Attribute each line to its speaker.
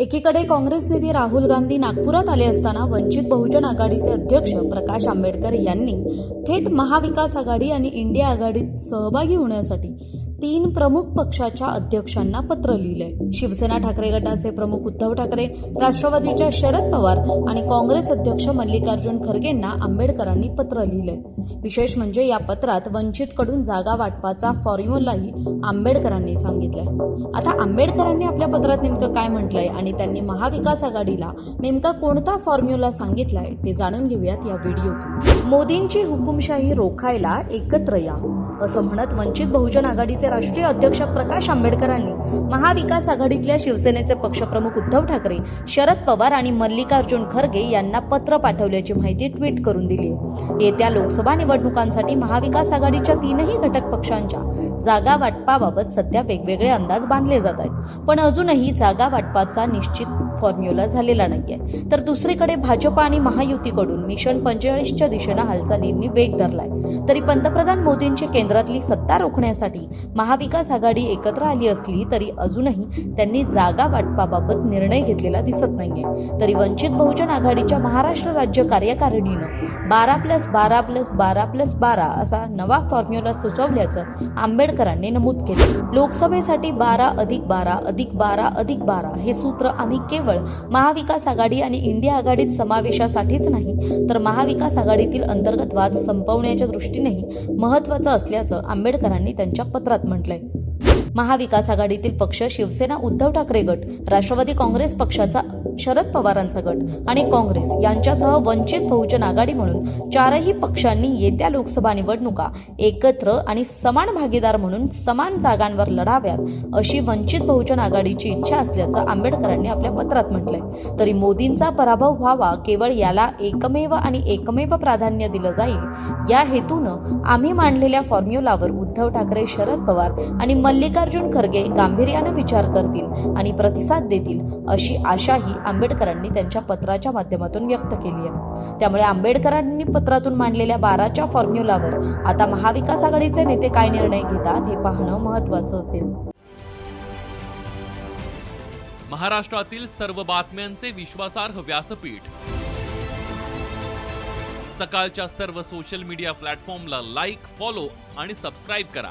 Speaker 1: एकीकडे काँग्रेस नेते राहुल गांधी नागपुरात आले असताना वंचित बहुजन आघाडीचे अध्यक्ष प्रकाश आंबेडकर यांनी थेट महाविकास आघाडी आणि इंडिया आघाडीत सहभागी होण्यासाठी तीन प्रमुख पक्षाच्या अध्यक्षांना पत्र लिहिलंय. शिवसेना ठाकरे गटाचे प्रमुख उद्धव ठाकरे राष्ट्रवादीच्या शरद पवार आणि काँग्रेस अध्यक्ष मल्लिकार्जुन खरगेंना आंबेडकरांनी पत्र लिहिलंय. विशेष म्हणजे या पत्रात वंचितकडून जागा वाटपाचा फॉर्म्युलाही आंबेडकरांनी सांगितलाय. आता आंबेडकरांनी आपल्या पत्रात नेमकं काय म्हटलंय आणि त्यांनी महाविकास आघाडीला नेमका कोणता फॉर्म्युला सांगितलाय ते जाणून घेऊयात या व्हिडिओतून. मोदींची हुकुमशाही रोखायला एकत्र या. असं म्हणत वंचित बहुजन आघाडीचे राष्ट्रीय अध्यक्ष प्रकाश आंबेडकरांनी महाविकास आघाडीतल्या शिवसेनेचे पक्षप्रमुख उद्धव ठाकरे शरद पवार आणि मल्लिकार्जुन खरगे यांना पत्र पाठवल्याची माहिती ट्विट करून दिली. आहे येत्या लोकसभा निवडणुकांसाठी महाविकास आघाडीच्या तीनही घटक पक्षांच्या जागा वाटपाबाबत सध्या वेगवेगळे अंदाज बांधले जात आहेत. पण अजूनही जागा वाटपाचा निश्चित फॉर्म्युला झालेला नाहीये. तर दुसरीकडे भाजप आणि महायुतीकडून मिशन पंचेचाळीसच्या दिशेनं हालचालींनी वेग धरलाय. तरी पंतप्रधान मोदींची केंद्रातली सत्ता रोखण्यासाठी महाविकास आघाडी एकत्र आली असली तरी अजूनही त्यांनी जागा वाटपाबाबत निर्णय घेतलेला दिसत नाहीये. तरी वंचित बहुजन आघाडीच्या महाराष्ट्र राज्य कार्यकारिणीनं बारा प्लस बारा प्लस बारा प्लस बारा असा नवा फॉर्म्युला सुचवल्याचं आंबेडकरांनी नमूद केले. लोकसभेसाठी बारा अधिक बारा अधिक बारा अधिक बारा हे सूत्र आम्ही केवळ महाविकास आघाडी आणि इंडिया आघाडीत समावेशासाठीच नाही तर महाविकास आघाडीतील अंतर्गत वाद संपवण्याच्या दृष्टीनेही महत्त्वाचं असल्याचं आंबेडकरांनी त्यांच्या पत्रात म्हटलंय. महाविकास आघाडीतील पक्ष शिवसेना उद्धव ठाकरे गट राष्ट्रवादी काँग्रेस पक्षाचा शरद पवारांचा गट आणि काँग्रेस यांच्यासह वंचित बहुजन आघाडी म्हणून चारही पक्षांनी येत्या लोकसभा निवडणुका एकत्र आणि समान भागीदार म्हणून समान जागांवर लढाव्यात अशी वंचित बहुजन आघाडीची इच्छा असल्याचं आंबेडकरांनी आपल्या पत्रात म्हटलंय. तरी मोदींचा पराभव व्हावा केवळ याला एकमेव आणि एकमेव प्राधान्य दिलं जाईल. या हेतूनं आम्ही मांडलेल्या फॉर्म्युलावर उद्धव ठाकरे शरद पवार आणि मल्लिका मल्लिकार्जुन खरगे गांभीर्यानं विचार करतील आणि प्रतिसाद देतील अशी आशाही आंबेडकरांनी त्यांच्या पत्राच्या माध्यमातून व्यक्त केली आहे. त्यामुळे आंबेडकरांनी पत्रातून मांडलेल्या बाराच्या फॉर्म्युलावर आता महाविकास आघाडीचे नेते काय निर्णय घेतात हे पाहणं महत्वाचं असेल.
Speaker 2: महाराष्ट्रातील सर्व बातम्यांचे विश्वासार्ह व्यासपीठ. सकाळच्या सर्व सोशल मीडिया प्लॅटफॉर्मला लाईक फॉलो आणि सबस्क्राईब करा.